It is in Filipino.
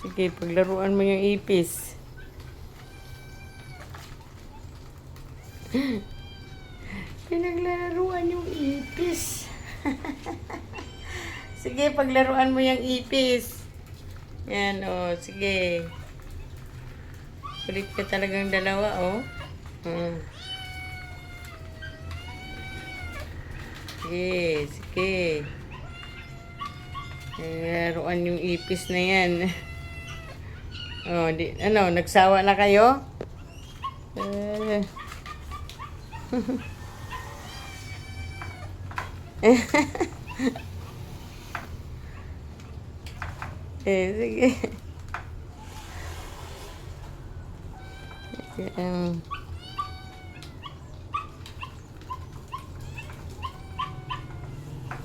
Sige, paglaruan mo yung ipis. Pinaglalaruan yung ipis. sige, paglaruan mo yung ipis. Yan, oh, sige. Kulit ka talagang dalawa, oh. Hmm. Sige, sige. Laruan yung ipis na yan. Oh, di, ano, nagsawa na kayo? Eh. eh, sige. Um,